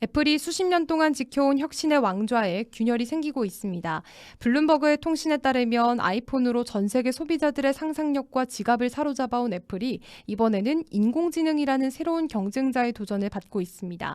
애플이 수십 년 동안 지켜온 혁신의 왕좌에 균열이 생기고 있습니다. 블룸버그의 통신에 따르면 아이폰으로 전 세계 소비자들의 상상력과 지갑을 사로잡아온 애플이 이번에는 인공지능이라는 새로운 경쟁자의 도전을 받고 있습니다.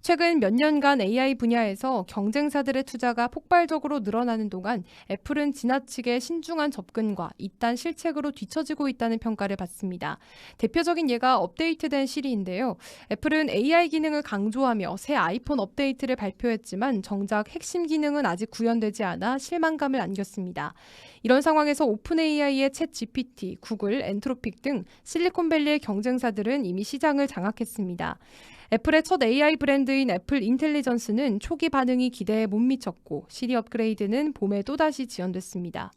최근 몇 년간 AI 분야에서 경쟁사들의 투자가 폭발적으로 늘어나는 동안 애플은 지나치게 신중한 접근과 이딴 실책으로 뒤처지고 있다는 평가를 받습니다. 대표적인 예가 업데이트된 시리인데요. 애플은 AI 기능을 강조하며 새 아이폰 업데이트를 발표했지만 정작 핵심 기능은 아직 구현되지 않아 실망감을 안겼습니다. 이런 상황에서 오픈 AI의 챗 GPT, 구글, 엔트로픽 등 실리콘밸리의 경쟁사들은 이미 시장을 장악했습니다. 애플의 첫 AI 브랜드인 애플 인텔리전스는 초기 반응이 기대에 못 미쳤고 시리 업그레이드는 봄에 또다시 지연됐습니다.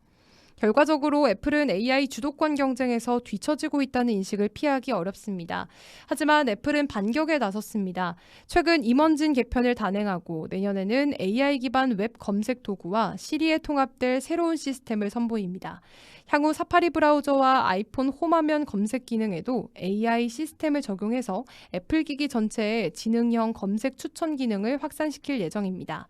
결과적으로 애플은 AI 주도권 경쟁에서 뒤처지고 있다는 인식을 피하기 어렵습니다. 하지만 애플은 반격에 나섰습니다. 최근 임원진 개편을 단행하고 내년에는 AI 기반 웹 검색 도구와 시리에 통합될 새로운 시스템을 선보입니다. 향후 사파리 브라우저와 아이폰 홈화면 검색 기능에도 AI 시스템을 적용해서 애플 기기 전체에 지능형 검색 추천 기능을 확산시킬 예정입니다.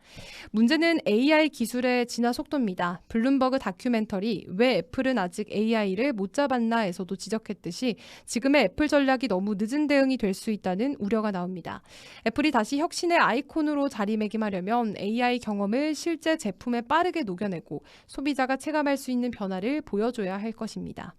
문제는 AI 기술의 진화 속도입니다. 블룸버그 다큐멘터리 왜 애플은 아직 AI를 못 잡았나에서도 지적했듯이 지금의 애플 전략이 너무 늦은 대응이 될 수 있다는 우려가 나옵니다. 애플이 다시 혁신의 아이콘으로 자리매김하려면 AI 경험을 실제 제품에 빠르게 녹여내고 소비자가 체감할 수 있는 변화를 보여줘야 할 것입니다.